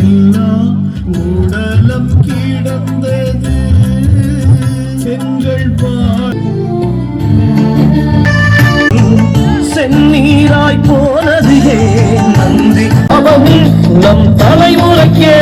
எல்லாம் உடலம் கிடந்தது. செங்கல் செந்நீராய் போனது நன்றி அவனும் நம் தலைமுறைக்கே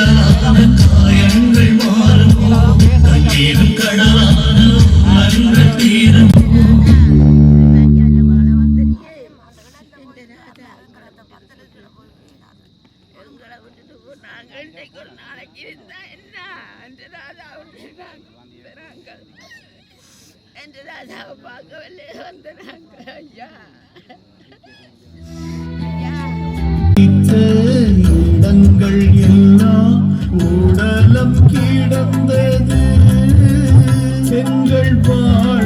கடலான காயங்கள் மாறுமோ. கடலான தீரும். கண்கள் எல்லாம் ஊடலம் கிடந்தது. பெண்கள் வாழ்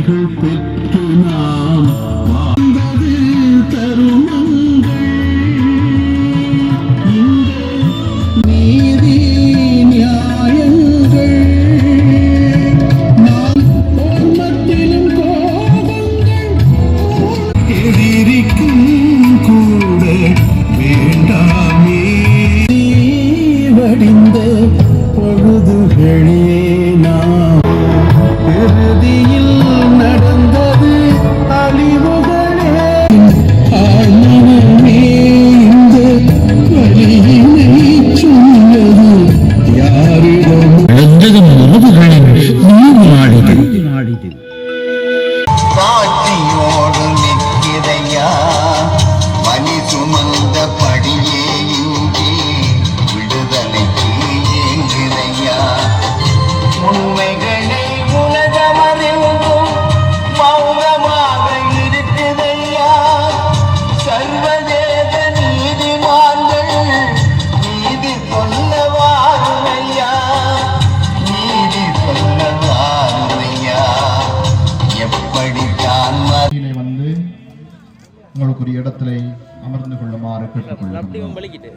புகழ் பெற்று நாம் அப்படி வலிக்கிட்டு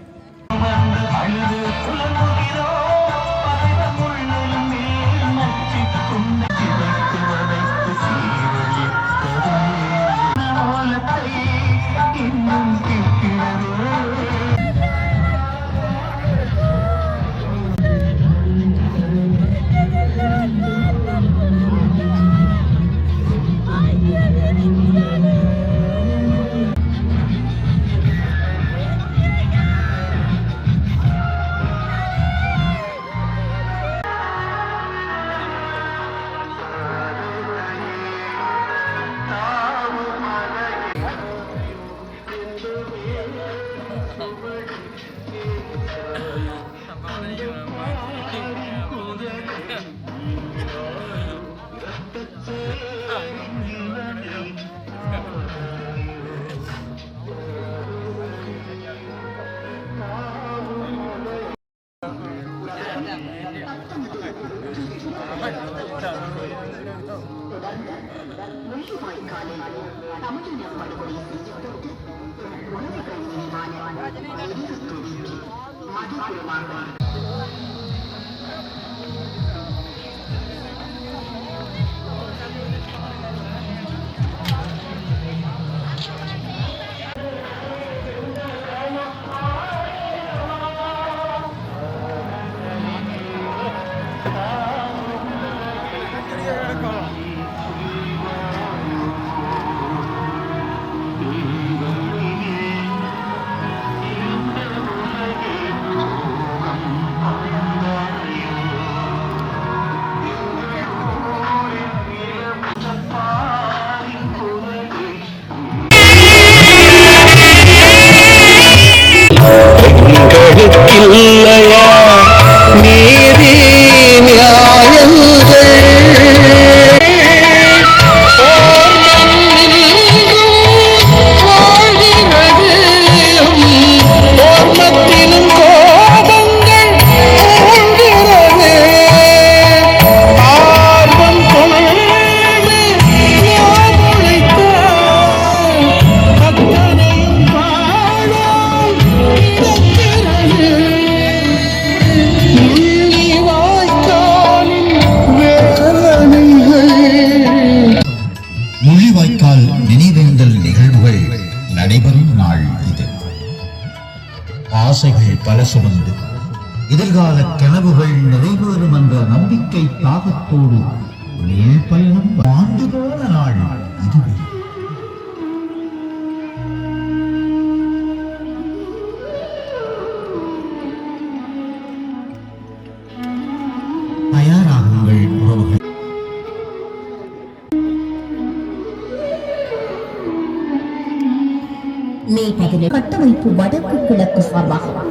கட்டமைப்பு வடக்கு கிழக்கு சார்பாகவும்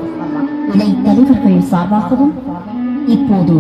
இணை தலைவர்கள் சார்பாகவும் இப்போது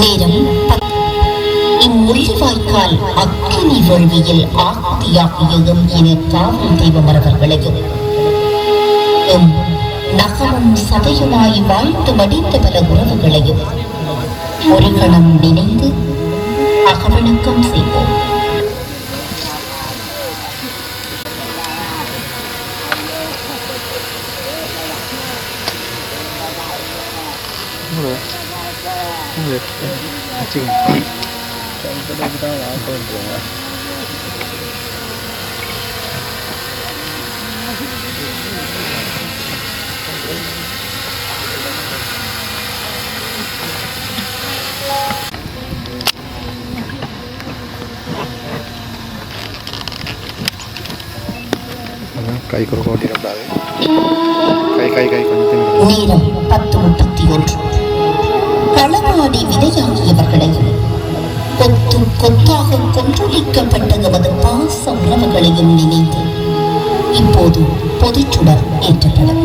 நேரம் இம்மொழி வாய்க்கால் அக்கினி வேள்வியில் ஆக்தியாகியும் என காவல் தெய்வம் அவர்களையும் எம் நகமும் சதையுமாய் வாழ்த்து மடித்த பல உறவுகளையும் ஒரு கணம் நினைந்து அகவணக்கம் செய்வோம். கை குறுக்க ஓட்டிடக்கூடாது கை கை கை கொஞ்சம் தின்னு நேரம் பத்து முப்பத்தி ஒன்று களமாடி விதையாகியவர்களையும் கொத்து கொத்தாக கொன்றொழிக்கப்பட்ட நமது பாச உறவுகளையும் நினைத்து இப்போது பொதுச்சுடர் ஏற்றப்படும்.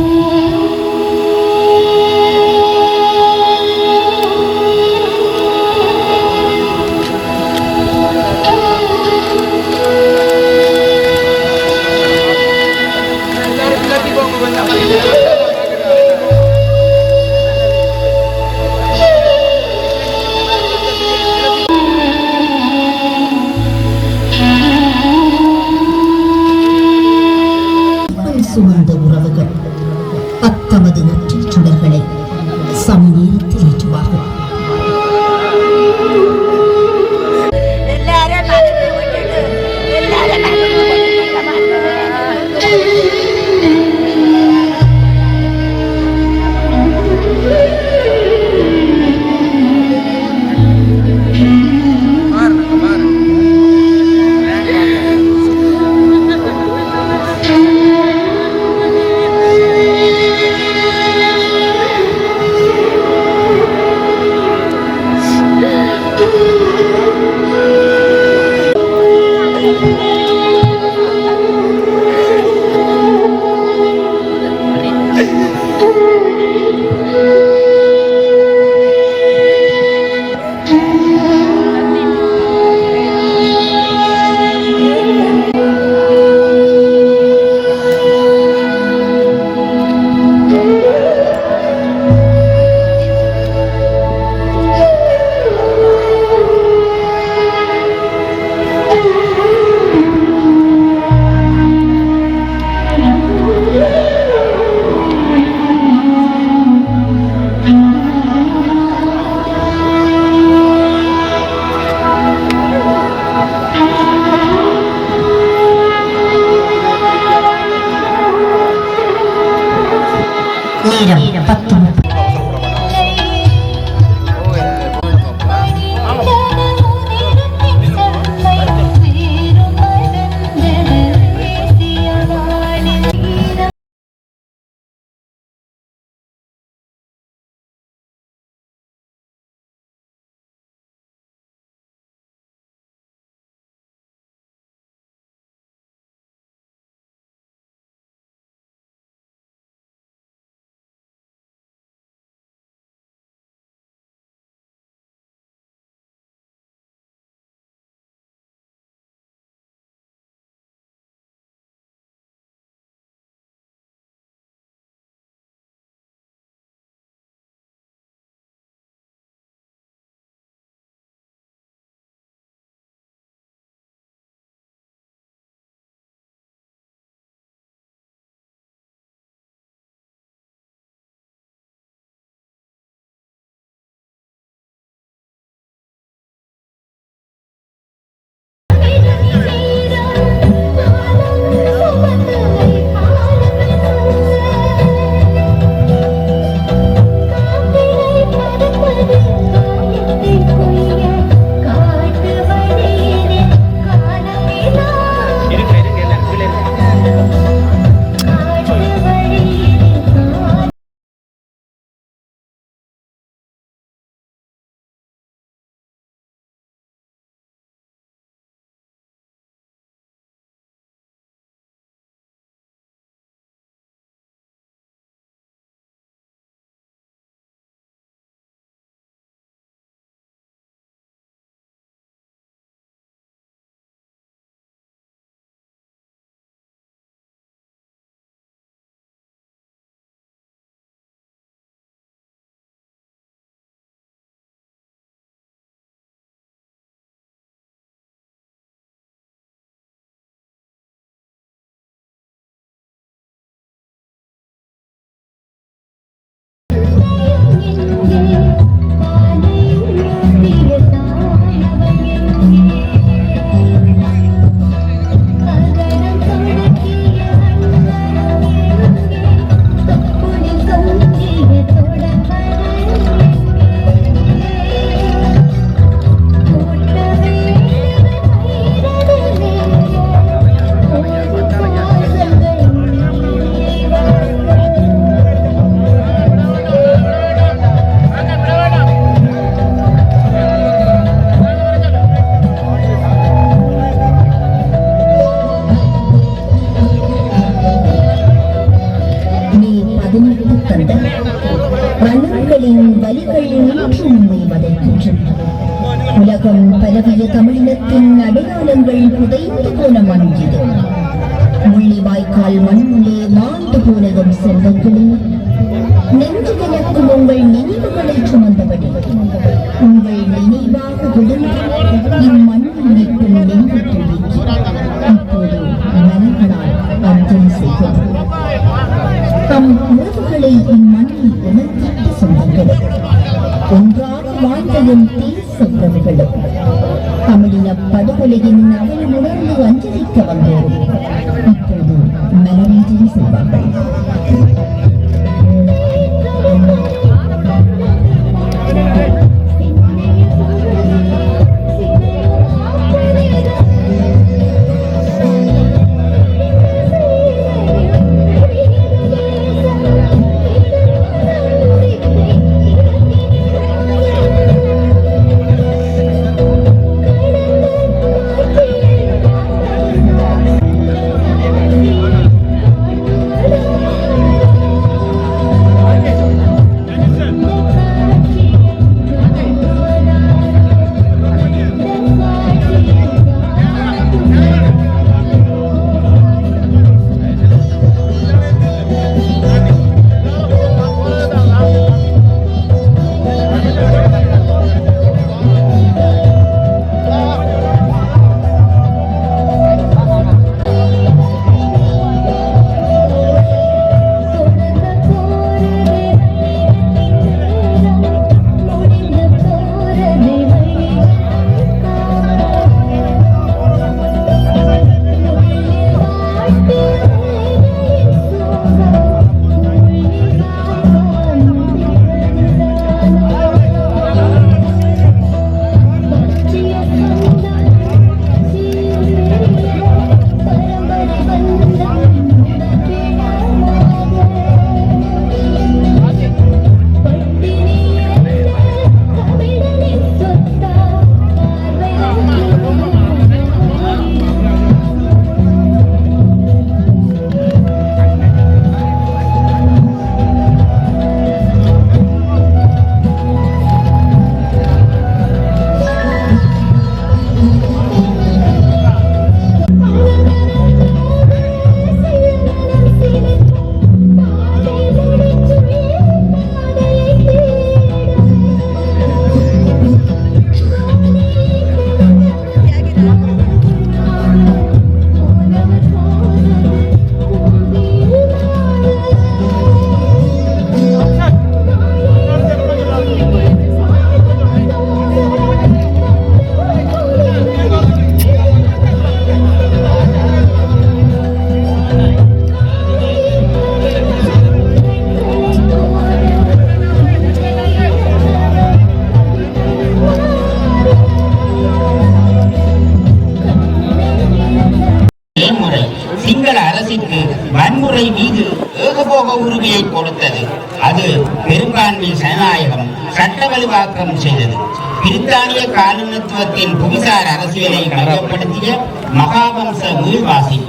மாண்டு செல்வங்களே நெஞ்சு கிழக்கும் உங்கள் நினைவுகளை சுமந்தபடி. உங்கள் நினைவாக விழுந்து இம்மண் நிற்கும் நினைவு துளிக்கு இப்போது மலர்களால் அஞ்சலி செய்கிறது தம் உறவுகளை இம்மண்ணில் உணர்த்திட்டு சொந்தங்களே ஒன்றாக வாழ்ந்ததும் தேச உறவுகளும்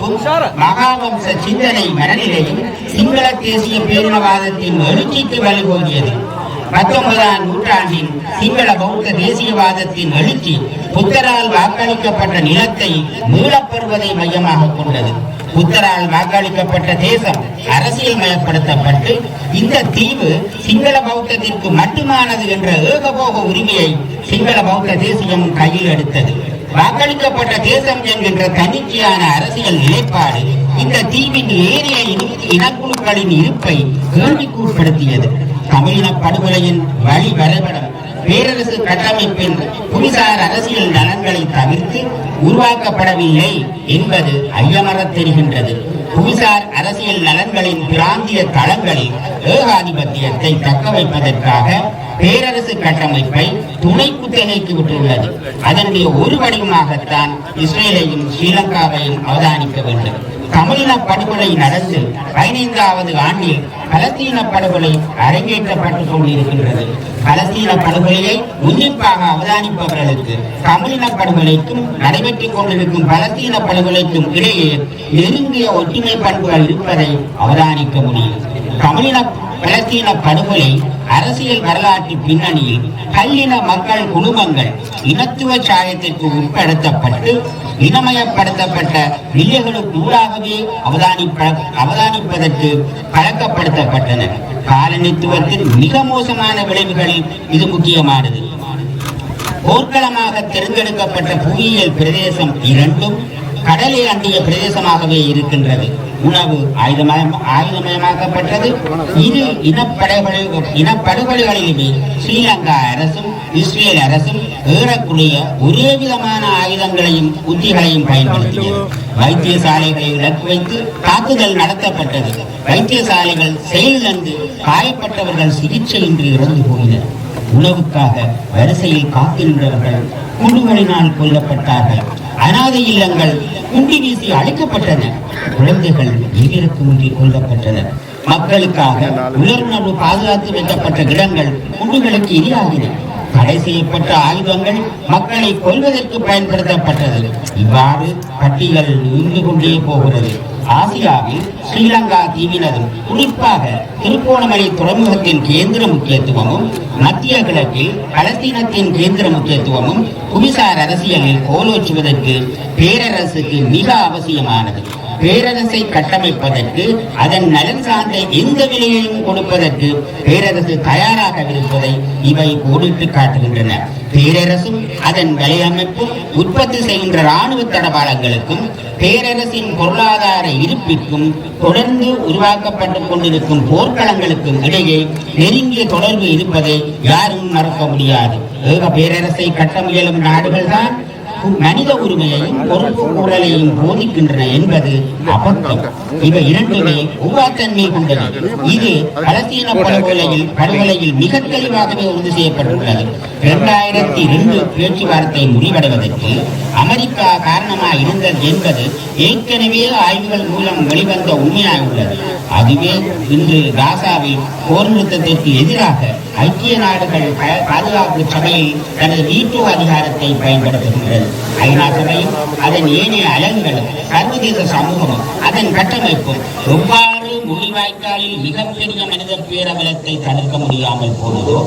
மீள்வாசிப்பும் மகாவம்ச சிந்தனை மனநிலையும் சிங்கள தேசிய பேரினவாதத்தின் எழுச்சிக்கு வழிகோலியது. பத்தொன்பதாம் நூற்றாண்டின் சிங்கள பௌத்த தேசியவாதத்தின் எழுச்சி புத்தரால் வாக்களிக்கப்பட்ட நிலத்தை மீளப்பெறுவதை மையமாக கொண்டது. புத்தரால் வாக்களிக்கப்பட்ட தேசம் அரசியல் மயப்படுத்தப்பட்டு இந்த தீவு சிங்கள பௌத்தத்திற்கு மட்டுமானது என்ற ஏகபோக உரிமையை சிங்கள பௌத்த தேசியம் கையில் எடுத்தது. வாக்களிக்கப்பட்ட தேசம் என்கின்ற தன்னிச்சையான அரசியல் நிலைப்பாடு இந்த தீவின் ஏனைய இனக்குழுக்களின் இருப்பை கேள்விக்குட்படுத்தியது தமிழின படுகொலையின் வழி வரைபடம் பேரரசு கட்டமைப்பின் புவிசார் அரசியல் நலன்களை தவிர்த்து உருவாக்கப்படவில்லை என்பது ஐயமரத் தெரிகின்றது. புவிசார் அரசியல் நலன்களின் பிராந்திய தளங்களில் ஏகாதிபத்தியத்தை தக்க வைப்பதற்காக பேரரசு கட்டமைப்பை துணை குத்தகைக்கு விட்டுள்ளது. அதனுடைய ஒரு வடிவமாகத்தான் இஸ்ரேலையும் ஸ்ரீலங்காவையும் அவதானிக்க வேண்டும். தமிழின படுகொலை நடந்து பதினைந்தாவது ஆண்டில் பலஸ்தீன படுகொலை அரங்கேற்றப்பட்டுக் கொண்டிருக்கின்றது. பலஸ்தீன படுகொலையை உன்னிப்பாக அவதானிப்பவர்களுக்கு தமிழின படுகொலைக்கும் நடைபெற்றுக் கொண்டிருக்கும் பலஸ்தீன படுகொலைக்கும் இடையே நெருங்கிய ஒற்றுமை பண்புகள் இருப்பதை அவதானிக்க முடியும். தமிழின பிரச்சீன படுகொலை அரசியல் வரலாற்று பின்னணியில் பல்லின மக்கள் குடும்பங்கள் இனத்துவ சாயத்திற்கு உட்படுத்தப்பட்டு இனமயப்படுத்தப்பட்ட நிலைகளுக்கு ஊடாகவே அவதானிப்ப அவதானிப்பதற்கு பழக்கப்படுத்தப்பட்டனர் காலனித்துவத்தின் மிக மோசமான விளைவுகளில் இது முக்கியமானது. போர்க்களமாக தேர்ந்தெடுக்கப்பட்ட புவியியல் பிரதேசம் இரண்டும் கடலை அண்டிய பிரதேசமாகவே இருக்கின்றது. உணவு ஆயுதமயம் ஆயுதமயமாக்கப்பட்டது. இரு இனப்படுகொலை இனப்படுகொலைகளிலுமே ஸ்ரீலங்கா அரசும் இஸ்ரேல் அரசும் ஏறக்குறைய ஒரே விதமான ஆயுதங்களையும் உத்திகளையும் பயன்படுத்தியது. வைத்தியசாலைகளை இலக்கு வைத்து தாக்குதல் நடத்தப்பட்டது. வைத்தியசாலைகள் செயலிழந்து காயப்பட்டவர்கள் சிகிச்சையின்றி இறந்து போயினர் உணவுக்காக வரிசையில் காத்திருந்தவர்கள் நின்றவர்கள் கொல்லப்பட்டார்கள். அனாதை இல்லங்கள் குண்டி வீசி அழைக்கப்பட்டன. குழந்தைகள் ஈவிரக்கமின்றி கொல்லப்பட்டன. மக்களுக்காக உலர்ணர்வு பாதுகாத்து வைக்கப்பட்ட இடங்கள் குண்டுகளுக்கு இரையாகின தடை செய்யப்பட்ட ஆயுதங்கள் மக்களை கொல்வதற்கு பயன்படுத்தப்பட்டது. இவ்வாறு பட்டியல் நீண்டு கொண்டே போகிறது. ஆசியாவில் ஸ்ரீலங்கா தீவினதும் குறிப்பாக திருக்கோணமலை துறைமுகத்தின் கேந்திர முக்கியத்துவமும் மத்திய கிழக்கில் பலஸ்தீனத்தின் கேந்திர முக்கியத்துவமும் புவிசார் அரசியலில் கோலோச்சுவதற்கு பேரரசுக்கு மிக அவசியமானது. பேரரசை கட்டமைப்பதற்கு அதன் நலன் சார்ந்த எந்த விலையையும் கொடுப்பதற்கு பேரரசு தயாராக இருப்பதை இவை கோடிட்டு காட்டுகின்றன. பேரரசும் அதன் வலையமைப்பும் உற்பத்தி செய்கின்ற இராணுவ தடபாளங்களுக்கும் பேரரசின் பொருளாதார இருப்பிற்கும் தொடர்ந்து உருவாக்கப்பட்டுக் கொண்டிருக்கும் போர்க்களங்களுக்கும் இடையே நெருங்கிய தொடர்பு இருப்பதை யாரும் மறக்க முடியாது. ஏக பேரரசை கட்ட முயலும் நாடுகள்தான் மனித உரிமையையும் பொறுப்பு கூறலையும் போதிக்கின்றன என்பது அபத்தம். இவை இரண்டுமே உருவாத்தன்மை கொண்டது. இது பலத்தீன படுகொலையில் படுகொலையில் மிக தெளிவாகவே உறுதி செய்யப்பட்டுள்ளது. இரண்டாயிரத்தி இரண்டு பேச்சுவார்த்தை முடிவடைவதற்கு அமெரிக்கா காரணமாக இருந்தது என்பது ஏற்கனவே ஆய்வுகள் மூலம் வெளிவந்த உண்மையாக உள்ளது அதுவே இன்று காசாவில் போர் நிறுத்தத்திற்கு எதிராக ஐக்கிய நாடுகள் பாதுகாப்பு சபையில் தனது வீட்டோ அதிகாரத்தை பயன்படுத்துகின்றது ஐநா சபையும் அதன் ஏனைய அலகுகளும் சர்வதேச சமூகமும் அதன் கட்டமைப்பும் எவ்வாறு முடிவாய்க்காலில் மிகப்பெரிய மனித பேரவலத்தை தடுக்க முடியாமல் போனதோ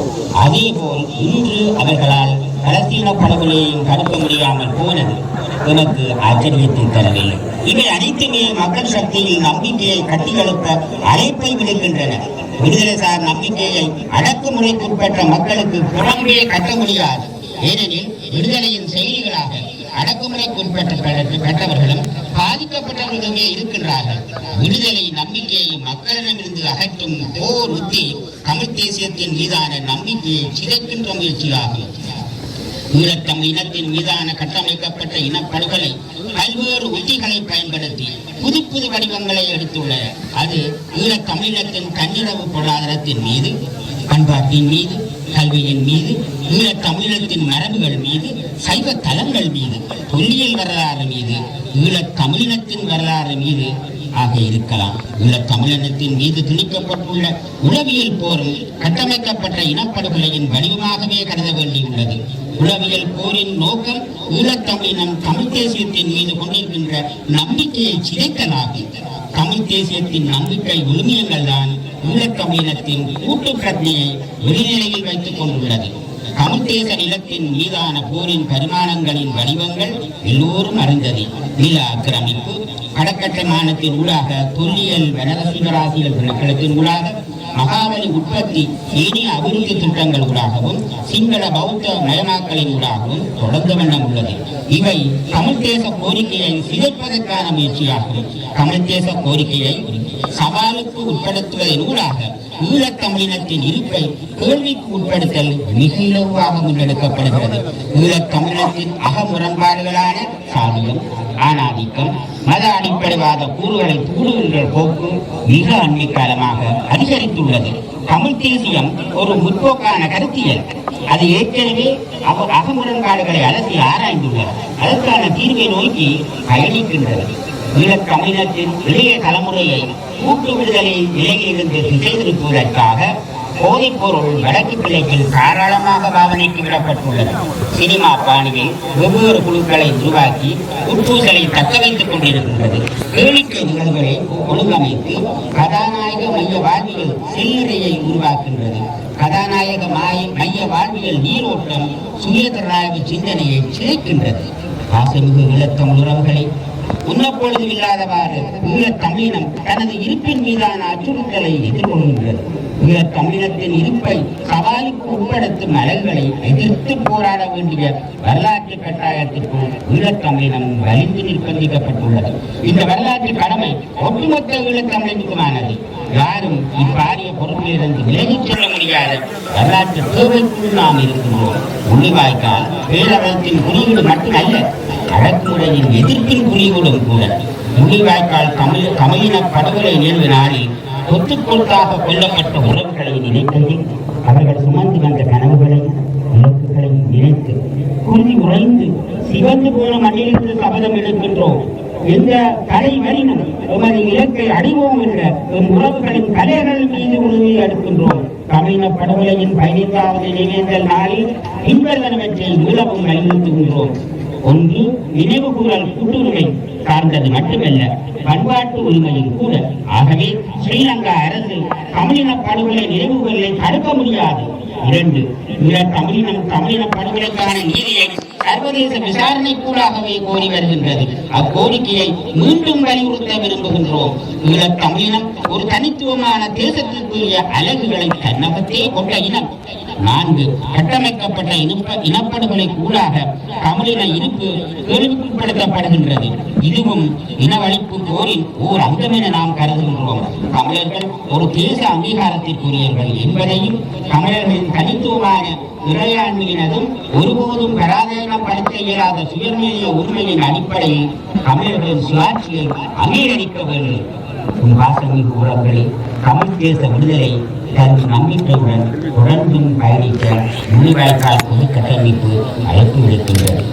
அதேபோல் இன்று அவர்களால் பலஸ்தீன படுகொலையையும் தடுக்க முடியாமல் போனது எனக்கு ஆச்சரியத்தை தரவில்லை. இவை அனைத்துமே மக்கள் சக்தியில் நம்பிக்கையை கட்டியெழுப்ப அழைப்பை விடுக்கின்றன. விடுதலை சார் நம்பிக்கையை அடக்குமுறைக்குட்பட்ட மக்களுக்கு புறம்பே கட்ட முடியாது. ஏனெனில் விடுதலையின் செயலிகளாக அடக்குமுறைக்குட்பட்ட பெற்றவர்களும் பாதிக்கப்பட்டவர்களுமே இருக்கின்றார்கள். விடுதலை நம்பிக்கையை மக்களிடமிருந்து அகற்றும் போர் உத்தி தமிழ் தேசியத்தின் மீதான நம்பிக்கையை சிதைக்கின்ற முயற்சியாகும். ஈழத்தமிழ் இனத்தின் மீதான கட்டமைக்கப்பட்ட இனப்படுகொலை பல்வேறு உத்திகளை பயன்படுத்தி புது புது வடிவங்களை எடுத்துள்ள அது ஈழத்தமிழினத்தின் தன்னிறவு பொருளாதாரத்தின் மீது பண்பாட்டின் மீது கல்வியின் மீது ஈழத்தமிழினத்தின் மரபுகள் மீது சைவ தலங்கள் மீது தொல்லியல் வரலாறு மீது ஈழத்தமிழினத்தின் வரலாறு மீது ஆக இருக்கலாம். உள்ள தமிழினத்தின் மீது திணிக்கப்பட்டுள்ள உளவியல் போரும் கட்டமைக்கப்பட்ட இனப்படுகொலையின் வடிவமாகவே கருத வேண்டியுள்ளது. உளவியல் போரின் நோக்கம் ஈழத்தமிழினம் தமிழ் தேசியத்தின் மீது கொண்டிருக்கின்ற நம்பிக்கையை சிதைத்தலாகும். தமிழ் தேசியத்தின் நம்பிக்கை விழுமியங்கள் தான் ஈழத்தமிழினத்தின் கூட்டு பிரச்சனையை வெளிநிலையில் வைத்துக் கொண்டுள்ளது. தமிழ் நிலத்தின் மீதான போரின் பரிமாணங்களின் வடிவங்கள் எல்லோரும் அறிந்தது. நில ஆக்கிரமிப்பு கடற்கட்டமானத்தின் ஊடாக தொல்லியல் வனரசிவராசிகள் திணைக்களத்தின் ஊடாக மகாபலி உற்பத்தி ஏனைய அபிவிருத்தி திட்டங்கள் ஊடாகவும் சிங்கள பௌத்த மயமாக்கலின் ஊடாகவும் தொடர்ந்த வண்ணம் உள்ளது. இவை தமிழ் தேச கோரிக்கையை சிதைப்பதற்கான முயற்சியாகும். தமிழ் தேச கோரிக்கையை சவாலுக்கு உட்படுத்துவதன் ஊடாக ஈழத்தமிழினத்தின் இருப்பை கேள்விக்கு உட்படுத்தல் மிக இலவாக முன்னெடுக்கப்படுகிறது. ஈழத்தமிழினத்தின் அகமுரண்பாடுகளான சாதியம் ஆணாதிக்கம் மத அடிப்படைவாத கூறுகளை தூண்டுகின்ற போக்கு மிக அண்மை காலமாக அதிகரித்துள்ளது. தமிழ் தேசியம் ஒரு முற்போக்கான கருத்தியல். அது ஏற்கனவே அவ அகமுரண்பாடுகளை அலசி ஆராய்ந்துள்ளது. அதற்கான தீர்வை நோக்கி பயணிக்கின்றது. ஈழத்தமிழினத்தின் இளைய தலைமுறையை கூட்டு விடுதலை நிலையிலிருந்து திசை திருப்புவதற்காக போதைப் வடக்கு கிளைக்கில் தாராளமாக பாவனைக்கு விடப்பட்டுள்ளது. சினிமா பாணியில் வெவ்வேறு குழுக்களை உருவாக்கி உட்பூசலை தக்க வைத்துக் கொண்டிருக்கின்றது. கேளிக்கை நிகழ்வுகளை ஒழுங்கமைத்து கதாநாயக மைய வாழ்வியல் செல்லுறையை உருவாக்கின்றது கதாநாயக மாய மைய வாழ்வியல் நீரோட்டம் சுயதராக சிந்தனையை சிதைக்கின்றது. ஆசைமிகு இலத்தம் உறவுகளை முன்னப்பொழுது இல்லாதவாறு ஈழத் தமிழினம் தனது இருப்பின் மீதான அச்சுறுத்தலை எதிர்கொள்கின்றது. ஈழத் தமிழினத்தின் இருப்பை சவாலுக்கு உட்படுத்தும் அலகுகளை எதிர்த்து போராட வேண்டிய வரலாற்று கட்டாயத்திற்குள் ஈழத்தமிழினம் வலிந்து நிர்பந்திக்கப்பட்டுள்ளது. இந்த வரலாற்று கடமை ஒட்டுமொத்த ஈழத்தமிழினுக்குமானது யாரும் இப்பாரிய பொறுப்பிலிருந்து விலகிச் செல்ல முடியாத வரலாற்று தேவைக்குள் நாம் இருக்கின்றோம். உள்ளிவாய்க்கால் பேரவத்தின் குறியீடு மட்டுமல்ல அறக்குறையின் எதிர்ப்பின் குறியீடும் கூட. முள்ளிவாய்க்கால் தமிழ் தமிழின படுகொலை நிகழ்வு நாளில் கொத்து கொத்தாக கொல்லப்பட்ட உறவுகளை நினைக்கையில் அவர்கள் சுமந்து வந்த கனவுகளை இலக்குகளை நினைத்து குருதி உறைந்து சிவந்து போன மண்ணிலிருந்து சபதம் எடுக்கின்றோம். எந்த கலை வரினும் உமது இலக்கை அடைவோம் என்ற எம் உறவுகளின் கலைகள் மீது உறுதியை எடுக்கின்றோம். தமிழின படுகொலையின் பதினைந்தாவது நினைவேந்தல் நாளில் பின்வருவனவற்றை மீளவும் வலியுறுத்துகின்றோம் ஒன்று நினைவு கூறல் கூட்டுரிமை சார்ந்தது மட்டுமல்ல பண்பாட்டு உரிமையும் கூட. ஆகவே ஸ்ரீலங்கா அரசு தமிழின படுகொலை நினைவுகளை தடுக்க முடியாது. இரண்டு ஈழ தமிழினம் தமிழின படுகொலைக்கான நீதியை சர்வதேச விசாரணை விசாரணைக்கூடாகவே கோரி வருகின்றது. அக்கோரிக்கையை மீண்டும் வலியுறுத்த விரும்புகின்றோம். ஈழத் தமிழினம் ஒரு தனித்துவமான தேசத்திற்குரிய அலகுகளை தன்னகத்தே கொண்ட இனம். நான்கு கட்டமைக்கப்பட்ட இனப்படுகொலை கூடாக தமிழின இருப்பு கேள்விக்குட்படுத்தப்படுகின்றது இதுவும் இனவழிப்பு போரின் ஓர் அங்கம் என நாம் கருதுகின்றோம். தமிழர்கள் ஒரு தேச அங்கீகாரத்திற்குரியவர்கள் என்பதையும் தமிழர்களின் தனித்துவமான இறையாண்மையினதும் ஒருபோதும் பராதீனப்படுத்த இயலாத சுயநிலைய உரிமையின் அடிப்படையில் தமிழர்களின் சுயாட்சியை அங்கீகரிக்க வேண்டும். உன் வாசமிகு உறவுகளை தமிழ் தேச விடுதலை தனது நம்பிக்கையுடன் தொடர்ந்தும் பயணிக்க முள்ளிவாய்க்கால் பொது கட்டமைப்பு அழைப்பு விடுக்கின்றது.